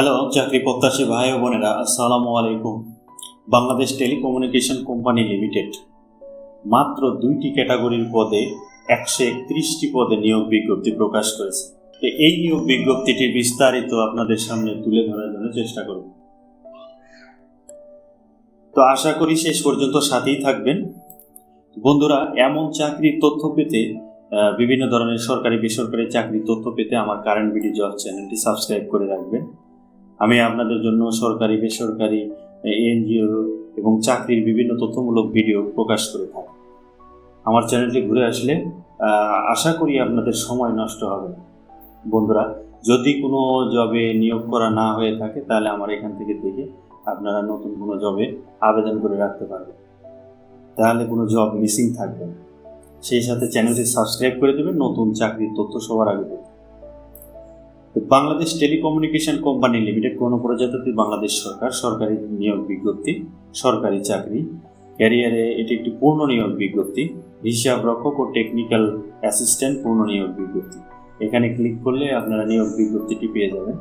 Hello, চাকরি প্রত্যাশী ভাই বোনেরা, আসসালামু আলাইকুম। বাংলাদেশ টেলিকমিউনিকেশন কোম্পানি লিমিটেড মাত্র দুইটি ক্যাটাগরির পদে একশো একত্রিশটি পদে নিয়োগ বিজ্ঞপ্তি প্রকাশ করেছে। তো এই নিয়োগ বিজ্ঞপ্তিটি বিস্তারিত আপনাদের সামনে তুলে ধরার জন্য চেষ্টা করব। তো আশা করি শেষ পর্যন্ত সাথেই থাকবেন। বন্ধুরা, এমন চাকরির তথ্য পেতে বিভিন্ন ধরনের সরকারি বেসরকারি চাকরির তথ্য পেতে আমার কারেন্ট বিডি জব চ্যানেলটি সাবস্ক্রাইব করে রাখবেন। আমি আপনাদের জন্য সরকারি, বেসরকারি এনজিও এবং চাকরির বিভিন্ন তথ্যমূলক ভিডিও প্রকাশ করে থাকি। আমার চ্যানেলটি ঘুরে আসলে আশা করি আপনাদের সময় নষ্ট হবে না। বন্ধুরা, যদি কোনো জবে নিয়োগ করা না হয়ে থাকে, তাহলে আমার এখান থেকে দেখে আপনারা নতুন কোনো জবে আবেদন করে রাখতে পারবেন। তাহলে কোনো জব মিসিং থাকবে না। সেই সাথে চ্যানেলটি সাবস্ক্রাইব করে দেবেন, নতুন চাকরির তথ্য সবার আগে। বাংলাদেশ টেলিকমিউনিকেশন কোম্পানি লিমিটেড প্রজাপতি বাংলাদেশ সরকার সরকারি নিয়োগ বিজ্ঞপ্তি, সরকারি চাকরি, ক্যারিয়ারে এটি একটি পূর্ণ নিয়োগ বিজ্ঞপ্তি, হিসাব রক্ষক ও টেকনিক্যাল অ্যাসিস্ট্যান্ট পূর্ণ নিয়োগ বিজ্ঞপ্তি। এখানে ক্লিক করলে আপনারা নিয়োগ বিজ্ঞপ্তিটি পেয়ে যাবেন।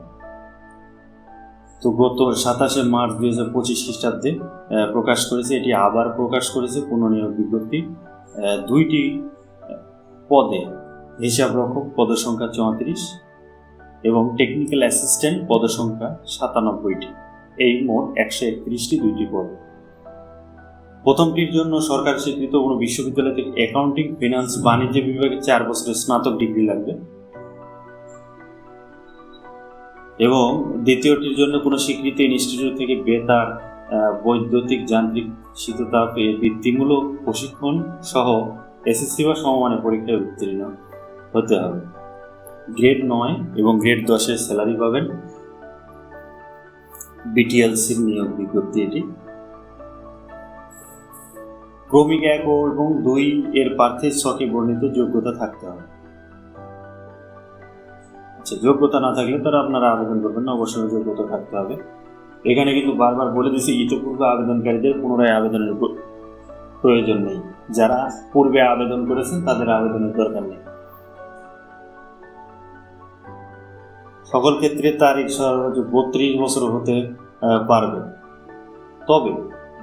তো গত সাতাশে মার্চ দুই হাজার পঁচিশ খ্রিস্টাব্দে প্রকাশ করেছে, এটি আবার প্রকাশ করেছে পুনর্নিয়োগ বিজ্ঞপ্তি। দুইটি পদে হিসাব রক্ষক সংখ্যা চৌত্রিশ এবং টেকনিক্যাল অ্যাসিস্ট্যান্ট পদসংখ্যা সাতানব্বইটি। এই মোট একশো একত্রিশটি দুইটি পদ। প্রথমটির জন্য সরকার স্বীকৃত কোনো বিশ্ববিদ্যালয় থেকে অ্যাকাউন্টিং ফিনান্স বাণিজ্য বিভাগে চার বছরের স্নাতক ডিগ্রি লাগবে। এবং দ্বিতীয়টির জন্য কোনো স্বীকৃত ইনস্টিটিউট থেকে বেতার বৈদ্যুতিক, যান্ত্রিক, শীততাপ এর বৃত্তিমূলক প্রশিক্ষণ সহ এসএসসি বা সমমানের পরীক্ষায় উত্তীর্ণ হতে হবে। গ্রেড নয় এবং গ্রেড দশের স্যালারি পাবেন। বিটিএলসির নিয়োগ বিজ্ঞপ্তি এটি। ক্রমিক এক ও এবং দুই এর প্রার্থীর ছকে বর্ণিত যোগ্যতা থাকতে হবে। আচ্ছা যোগ্যতা না থাকলে তারা আপনারা আবেদন করবেন না, অবশ্যই যোগ্যতা থাকতে হবে। এখানে কিন্তু বারবার বলে দিয়েছি, ইতিপূর্বে আবেদনকারীদের পুনরায় আবেদনের প্রয়োজন নেই। যারা পূর্বে আবেদন করেছেন তাদের আবেদনের দরকার নেই। সকল ক্ষেত্রে তারিখ সর্বোচ্চ বত্রিশ বছর হতে পারবে। তবে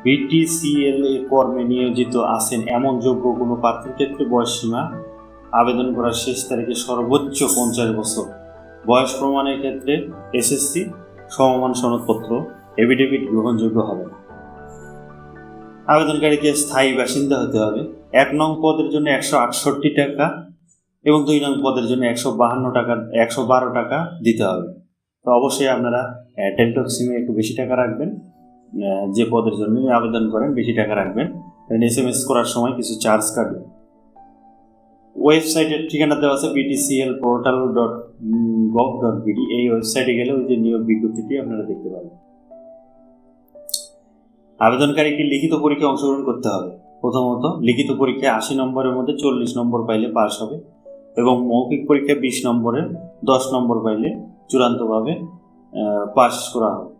বিটিসিএল এ কর্মে নিয়োজিত আছেন এমন যোগ্য কোনো প্রার্থীর ক্ষেত্রে বয়স সীমা আবেদন করার শেষ তারিখে সর্বোচ্চ পঞ্চাশ বছর। বয়স প্রমাণের ক্ষেত্রে এসএসসি সমমান সনদপত্র এভিডেভিট গ্রহণযোগ্য হবে না। আবেদনকারীকে স্থায়ী বাসিন্দা হতে হবে। এক নং পদের জন্য একশো আটষট্টি টাকা এবং দুই নং পদের জন্য একশো বাহান্ন টাকা, একশো বারো টাকা দিতে হবে। তো অবশ্যই আপনারা টেলটক সিমে একটু বেশি টাকা রাখবেন। যে পদের জন্য আবেদন করেন, বেশি টাকা রাখবেন। এস এম এস করার সময় কিছু চার্জ কাটবে। ওয়েবসাইটের ঠিকানা দেওয়া আছে BTCL portal dot gov dot BD এই ওয়েবসাইটে গেলে ওই যে নিয়োগ বিজ্ঞপ্তিটি আপনারা দেখতে পাবেন। আবেদনকারীকে লিখিত পরীক্ষায় অংশগ্রহণ করতে হবে। প্রথমত, লিখিত পরীক্ষায় আশি নম্বরের মধ্যে চল্লিশ নম্বর পাইলে পাস হবে। এবং মৌখিক পরীক্ষায় বিশ নম্বরের দশ নম্বর পাইলে চূড়ান্তভাবে পাস করা হবে।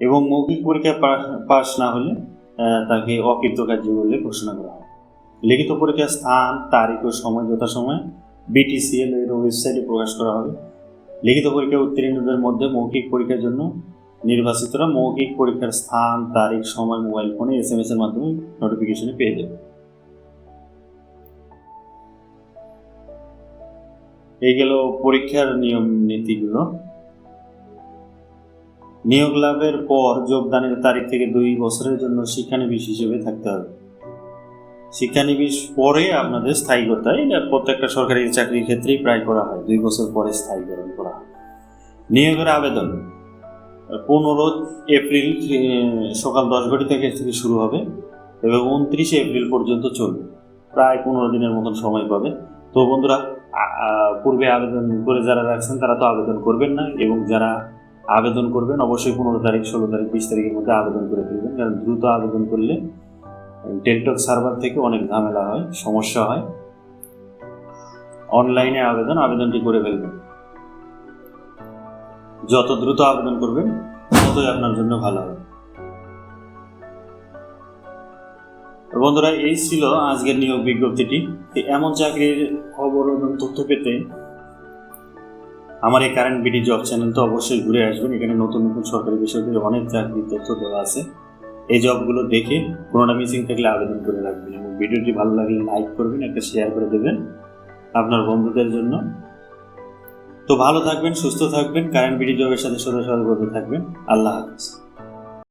এবং মৌখিক পরীক্ষায় পা- পাস না হলে তাকে অকৃতকার্য বলে ঘোষণা করা হবে। লিখিত পরীক্ষার স্থান, তারিখ ও সময় যথাসময়ে বিটিসিএল এর ওয়েবসাইটে প্রকাশ করা হবে। লিখিত পরীক্ষা উত্তীর্ণদের মধ্যে মৌখিক পরীক্ষার জন্য নির্বাচিতরা মৌখিক পরীক্ষার স্থান, তারিখ, সময় মোবাইল ফোনে এস এম এস এর মাধ্যমে নোটিফিকেশনে পেয়ে যাবে। এই গেল পরীক্ষার নিয়ম নীতিগুলো। নিয়োগ লাভের পর যোগদানের তারিখ থেকে দুই বছরের জন্য শিক্ষানবিশ হিসেবে থাকতে হবে। শিক্ষানবিশ পরে আপনাদের স্থায়ীকতা এটা প্রত্যেকটা সরকারি চাকরির ক্ষেত্রেই প্রায় করা হয়। দুই বছর পরে স্থায়ীকরণ করা হয়। নিয়োগের আবেদন। পনেরো এপ্রিল সকাল দশ ঘটি থেকে থেকে শুরু হবে এবং উনত্রিশে এপ্রিল পর্যন্ত চলবে। প্রায় পনেরো দিনের মতন সময় পাবে। তো বন্ধুরা পূর্বে আবেদন করে যারা রাখছেন, তারা তো আবেদন করবেন না এবং যারা আবেদন করবেন, অবশ্যই পনেরো তারিখ, ষোলো তারিখ, বিশ তারিখের মধ্যে আবেদন করে ফেলবেন। কারণ দ্রুত আবেদন করলে টেলটক সার্ভার থেকে অনেক ঝামেলা হয়, সমস্যা হয়। অনলাইনে আবেদন, আবেদনটি করে ফেলবেন। যত দ্রুত আবেদন করবেন, ততই আপনার জন্য ভালো হবে। বন্ধুরা, এই ছিল আজকের নিয়োগ বিজ্ঞপ্তিটি। এমন চাকরির খবর এবং তথ্য পেতে আমার এই কারেন্ট বিডি জব চ্যানেল তো অবশ্যই ঘুরে আসবেন। এখানে নতুন নতুন সরকারি বেসরকারি অনেক চাকরির তথ্য দেওয়া আছে। এই জবগুলো দেখে কোনোটা মিসিং থাকলে আবেদন করে রাখবেন এবং ভিডিওটি ভালো লাগলে লাইক করবেন, একটা শেয়ার করে দেবেন আপনার বন্ধুদের জন্য। তো ভালো থাকবেন, সুস্থ থাকবেন, কারেন্ট বিডি জবের সাথে সদা সর্বত থাকবেন। আল্লাহ হাফিজ।